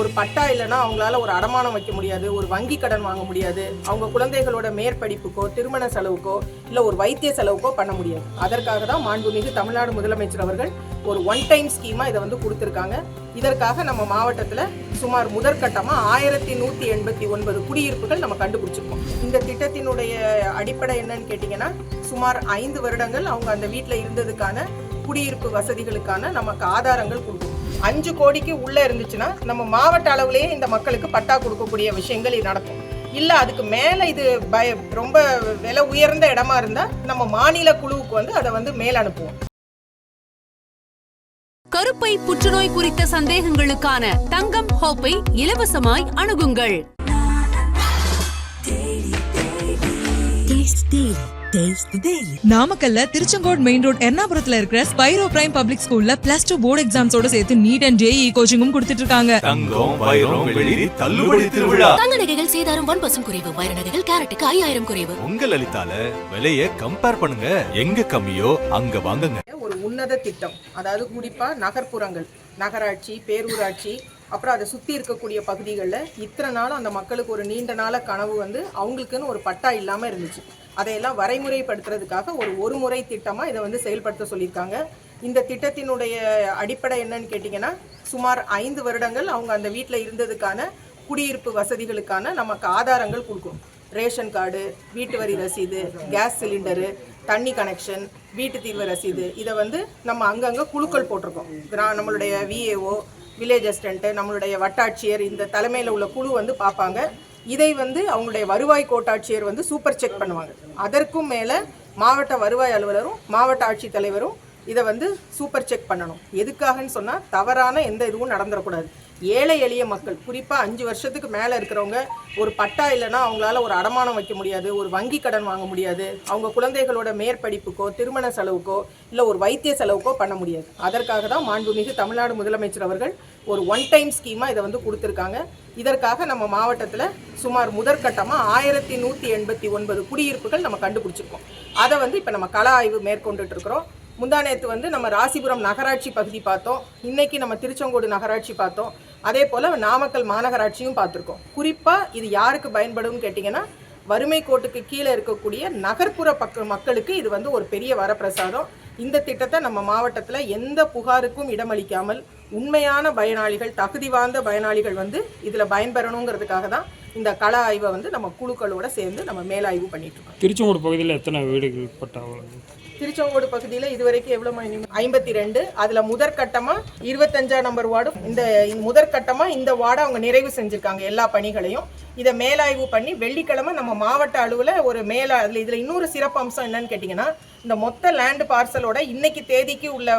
ஒரு பட்டா இல்லைன்னா அவங்களால ஒரு அடமானம் வைக்க முடியாது ஒரு வங்கி கடன் வாங்க முடியாது அவங்க குழந்தைகளோட மேற்படிப்புக்கோ திருமண செலவுக்கோ இல்லை ஒரு வைத்திய செலவுக்கோ பண்ண முடியாது. அதற்காக தான் மாண்புமிகு தமிழ்நாடு முதலமைச்சர் அவர்கள் ஒரு ஒன் டைம் ஸ்கீமாக இதை வந்து கொடுத்துருக்காங்க. இதற்காக நம்ம மாவட்டத்தில் சுமார் முதற்கட்டமாக ஆயிரத்தி நூற்றி எண்பத்தி ஒன்பது குடியிருப்புகள் நம்ம கண்டுபிடிச்சிருக்கோம். இந்த திட்டத்தினுடைய அடிப்படை என்னன்னு கேட்டிங்கன்னா சுமார் ஐந்து வருடங்கள் அவங்க அந்த வீட்டில் இருந்ததுக்கான குடியிருப்பு வசதிகளுக்கான நமக்கு ஆதாரங்கள் கொடுக்கும் அஞ்சு கோடிக்கு உள்ள இருந்துச்சுன்னா நம்ம மாவட்ட அளவுலயே இந்த மக்களுக்கு பட்டா கொடுக்கக்கூடிய விஷயங்கள் நடக்கும். இல்ல அதுக்கு மேல இது பய ரொம்ப விலை உயர்ந்த இடமா இருந்தா நம்ம மாநில குழுவுக்கு வந்து அதை வந்து மேல் அனுப்புவோம். கருப்பை புற்றுநோய் குறித்த சந்தேகங்களுக்கான தங்கம் ஹோப்பை இலவசமாய் அணுகுங்கள். நாமக்கல்ல திருச்செங்கோடு மெயின் ரோட் எர்ணாபுரத்துல இருக்கிற ஸ்பைரோ பிரைம் பப்ளிக் ஸ்கூல்ல பிளஸ் டூ போர்டு எக்ஸாம்ஸோட சேர்த்து நீட் அண்ட் ஜேஇ கோச்சிங்கும் கொடுத்துட்டு இருக்காங்க தங்கம் வைரம் வெள்ளி தள்ளுபடி திருவிழா. தங்க நகைகள் சேதாரம் ஒன் பர்சன்ட் குறைவு வைர நகைகள் கேரட்டுக்கு ஐயாயிரம் குறைவு. உங்க லலிதால விலைய கம்பேர் பண்ணுங்க. எங்க கம்மியோ அங்க வாங்குங்க. ஒரு உன்னத திட்டம். அதாவது குறிப்பா நகர்ப்புறங்கள் நகராட்சி பேரூராட்சி அப்புறம் அதை சுற்றி இருக்கக்கூடிய பகுதிகளில் இத்தனை நாளும் அந்த மக்களுக்கு ஒரு நீண்ட நாள கனவு வந்து அவங்களுக்குன்னு ஒரு பட்டா இல்லாமல் இருந்துச்சு. அதையெல்லாம் வரைமுறைப்படுத்துறதுக்காக ஒரு ஒரு முறை திட்டமாக இதை வந்து செயல்படுத்த சொல்லியிருக்காங்க. இந்த திட்டத்தினுடைய அடிப்படை என்னன்னு கேட்டிங்கன்னா சுமார் ஐந்து வருடங்கள் அவங்க அந்த வீட்டில் இருந்ததுக்கான குடியிருப்பு வசதிகளுக்கான நமக்கு ஆதாரங்கள் கொடுக்கும். ரேஷன் கார்டு வீட்டு வரி ரசீது கேஸ் சிலிண்டரு தண்ணி கனெக்ஷன் வீட்டு தீர்வு ரசீது. இதை வந்து நம்ம அங்கங்கே குழுக்கள் போட்டிருக்கோம். கிரா நம்மளுடைய விஏஓ வில்லேஜ் அசிஸ்டண்ட்டு நம்மளுடைய வட்டாட்சியர் இந்த தலைமையில் உள்ள குழு வந்து பார்ப்பாங்க. இதை வந்து அவங்களுடைய வருவாய் கோட்டாட்சியர் வந்து சூப்பர் செக் பண்ணுவாங்க. அதற்கும் மேலே மாவட்ட வருவாய் அலுவலரும் மாவட்ட ஆட்சித்தலைவரும் இதை வந்து சூப்பர் செக் பண்ணணும். எதுக்காகன்னு சொன்னால் தவறான எந்த இதுவும் நடந்துடக்கூடாது. ஏழை எளிய மக்கள் குறிப்பாக அஞ்சு வருஷத்துக்கு மேலே இருக்கிறவங்க ஒரு பட்டா இல்லைன்னா அவங்களால ஒரு அடமானம் வைக்க முடியாது ஒரு வங்கி கடன் வாங்க முடியாது அவங்க குழந்தைகளோட மேற்படிப்புக்கோ திருமண செலவுக்கோ இல்லை ஒரு வைத்திய செலவுக்கோ பண்ண முடியாது. அதற்காக தான் மாண்புமிகு தமிழ்நாடு முதலமைச்சர் அவர்கள் ஒரு ஒன் டைம் ஸ்கீமாக இதை வந்து கொடுத்துருக்காங்க. இதற்காக நம்ம மாவட்டத்தில் சுமார் முதற்கட்டமாக ஆயிரத்தி நூற்றி எண்பத்தி ஒன்பது குடியிருப்புகள் நம்ம கண்டுபிடிச்சிருக்கோம். அதை வந்து இப்போ நம்ம கள ஆய்வு மேற்கொண்டுட்டு இருக்கிறோம். முந்தா வந்து நம்ம ராசிபுரம் நகராட்சி பகுதி பார்த்தோம். இன்னைக்கு நம்ம திருச்செங்கோடு நகராட்சி பார்த்தோம். அதே போல் நாமக்கல் மாநகராட்சியும் பார்த்துருக்கோம். குறிப்பாக இது யாருக்கு பயன்படும் கேட்டிங்கன்னா வறுமை கோட்டுக்கு கீழே இருக்கக்கூடிய நகர்ப்புற பக்க மக்களுக்கு இது வந்து ஒரு பெரிய வரப்பிரசாதம். இந்த திட்டத்தை நம்ம மாவட்டத்தில் எந்த புகாருக்கும் இடமளிக்காமல் உண்மையான பயனாளிகள் தகுதி வாய்ந்த பயனாளிகள் வந்து இதில் பயன்பெறணுங்கிறதுக்காக தான் இந்த கள ஆய்வை வந்து நம்ம குழுக்களோட சேர்ந்து நம்ம மேலாய்வு பண்ணிட்டு இருக்கோம் திருச்செங்கோடு பகுதியில் எத்தனை வீடுகள் பட்டா உள்ளது திருச்செங்கோடு பகுதியில் இதுவரைக்கும் எவ்வளோ மணி ஐம்பத்தி ரெண்டு அதில் முதற்கட்டமாக இருபத்தஞ்சாம் நம்பர் வார்டும் இந்த முதற்கட்டமாக இந்த வார்டை அவங்க நிறைவு செஞ்சுருக்காங்க எல்லா பணிகளையும். இதை மேலாய்வு பண்ணி வெள்ளிக்கிழமை நம்ம மாவட்ட அளவில் ஒரு மேலா அதில் இதில் இன்னொரு சிறப்பு அம்சம் என்னன்னு கேட்டிங்கன்னா இந்த மொத்த லேண்ட் பார்சலோட இன்னைக்கு தேதிக்கு உள்ள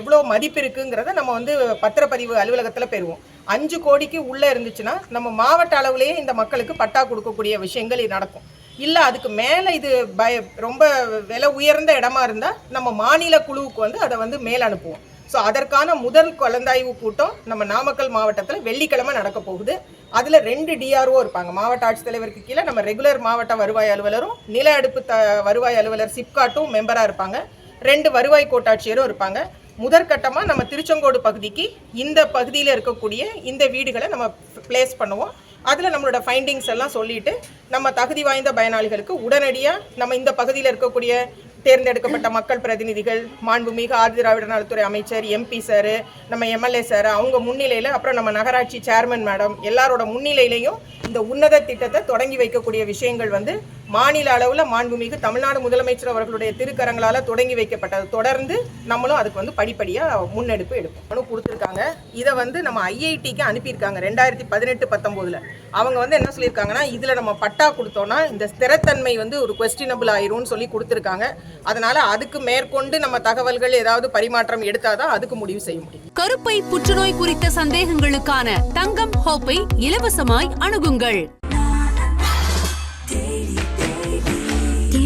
எவ்வளோ மதிப்பு இருக்குங்கிறத நம்ம வந்து பத்திரப்பதிவு அலுவலகத்தில் பெறுவோம். அஞ்சு கோடிக்கு உள்ளே இருந்துச்சுன்னா நம்ம மாவட்ட அளவுலேயே இந்த மக்களுக்கு பட்டா கொடுக்கக்கூடிய விஷயங்கள் நடக்கும். இல்லை அதுக்கு மேலே இது பய ரொம்ப விலை உயர்ந்த இடமா இருந்தால் நம்ம மாநில குழுவுக்கு வந்து அதை வந்து மேல் அனுப்புவோம். ஸோ அதற்கான முதல் கலந்தாய்வு கூட்டம் நம்ம நாமக்கல் மாவட்டத்தில் வெள்ளிக்கிழமை நடக்க போகுது. அதில் ரெண்டு டிஆர்ஓ இருப்பாங்க. மாவட்ட ஆட்சித்தலைவருக்கு கீழே நம்ம ரெகுலர் மாவட்ட வருவாய் அலுவலரும் நில அடுப்பு த வருவாய் அலுவலர் சிப்காட்டும் மெம்பராக இருப்பாங்க. ரெண்டு வருவாய் கோட்டாட்சியரும் இருப்பாங்க. முதற்கட்டமாக நம்ம திருச்செங்கோடு பகுதிக்கு இந்த பகுதியில் இருக்கக்கூடிய இந்த வீடுகளை நம்ம பிளேஸ் பண்ணுவோம். அதில் நம்மளோட ஃபைண்டிங்ஸ் எல்லாம் சொல்லிட்டு நம்ம தகுதி வாய்ந்த பயனாளிகளுக்கு உடனடியாக நம்ம இந்த பகுதியில் இருக்கக்கூடிய தேர்ந்தெடுக்கப்பட்ட மக்கள் பிரதிநிதிகள் மாண்புமிகு ஆதிதிராவிட நலத்துறை அமைச்சர் எம்பி சார் நம்ம எம்எல்ஏ சார் அவங்க முன்னிலையில் அப்புறம் நம்ம நகராட்சி சேர்மன் மேடம் எல்லாரோட முன்னிலையிலையும் இந்த உன்னத திட்டத்தை தொடங்கி வைக்கக்கூடிய விஷயங்கள் வந்து மாநில அளவில் மாண்புமிகு தமிழ்நாடு முதலமைச்சர் அவர்களுடைய திருக்கரங்களால் தொடங்கி வைக்கப்பட்டது. தொடர்ந்து நம்மளும் அதுக்கு வந்து படிப்படியாக முன்னெடுப்பு எடுப்போம். மனு கொடுத்துருக்காங்க. இதை வந்து நம்ம ஐஐடிக்கு அனுப்பியிருக்காங்க. ரெண்டாயிரத்தி பதினெட்டு பத்தொம்போதில். அவங்க வந்து என்ன சொல்லியிருக்காங்கன்னா இதில் நம்ம பட்டா கொடுத்தோம்னா இந்த ஸ்திரத்தன்மை வந்து ஒரு கொஸ்டினபிள் ஆயிரும்னு சொல்லி கொடுத்துருக்காங்க. அதனால அதுக்கு மேற்கொண்டு நம்ம தகவல்கள் ஏதாவது பரிமாற்றம் எடுத்தாதான் அதுக்கு முடிவு செய்ய முடியும். கருப்பை புற்றுநோய் குறித்த சந்தேகங்களுக்கான தங்கம் ஹோப்பை இலவசமாய் அணுகுங்கள்.